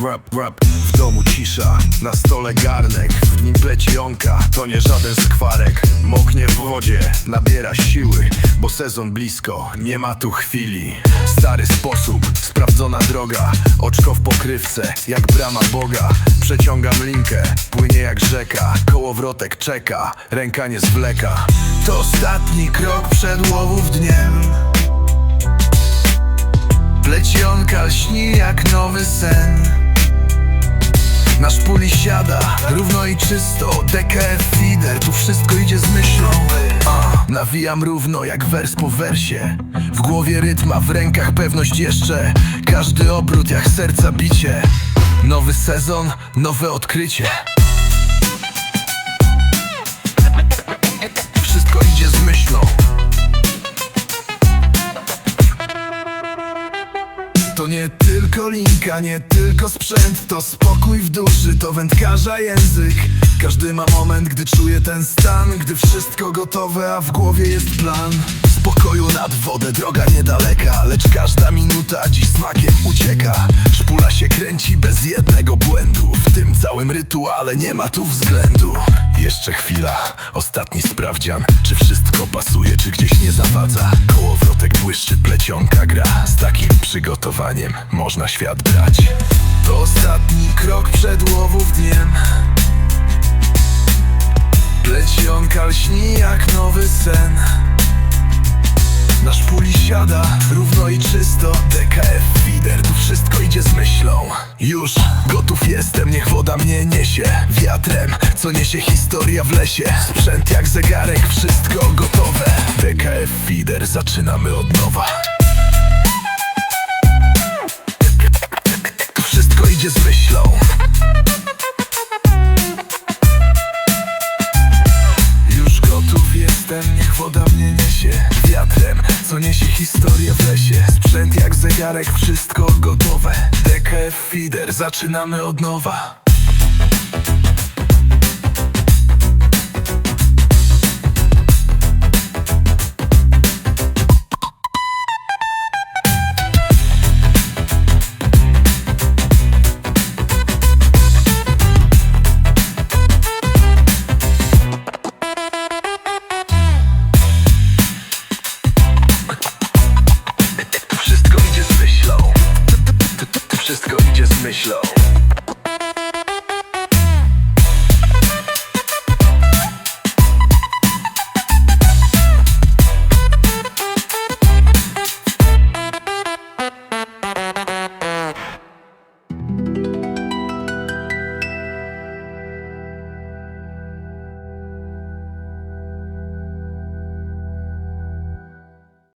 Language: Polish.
Rap, rap, w domu cisza, na stole garnek. W nim plecionka, to nie żaden skwarek. Moknie w wodzie, nabiera siły Bo sezon blisko, nie ma tu chwili. Stary sposób, sprawdzona droga. Oczko w pokrywce, jak brama Boga. Przeciągam linkę, płynie jak rzeka. Kołowrotek czeka, ręka nie zwleka. To ostatni krok przed łowów dniem. Plecionka lśni jak nowy sen Nasz puli siada, równo i czysto DKF feeder, tu wszystko idzie z myślą. Nawijam równo jak wers po wersie. W głowie rytma, w rękach pewność jeszcze. Każdy obrót jak serca bicie. Nowy sezon, nowe odkrycie To nie tylko linka, nie tylko sprzęt To spokój w duszy, to wędkarza język. Każdy ma moment, gdy czuje ten stan Gdy wszystko gotowe, a w głowie jest plan. Spokoju nad wodę, droga niedaleka Lecz każda minuta dziś smakiem ucieka. Szpula się kręci bez jednego błędu. W tym całym rytuale nie ma tu względu. Jeszcze chwila, ostatni sprawdzian. Czy wszystko pasuje, czy gdzieś nie zawadza? Kołowrotek błyszczy, plecionka gra przygotowaniem można świat brać. Ostatni krok przed łowów dniem Plecionka lśni jak nowy sen. Nasz puli siada, równo i czysto. DKF feeder, tu wszystko idzie z myślą. Już gotów jestem, niech woda mnie niesie. Wiatrem, co niesie historia w lesie. Sprzęt jak zegarek, wszystko gotowe. DKF feeder, zaczynamy od nowa co niesie historię w lesie. Sprzęt jak zegarek, wszystko gotowe. DKF feeder, zaczynamy od nowa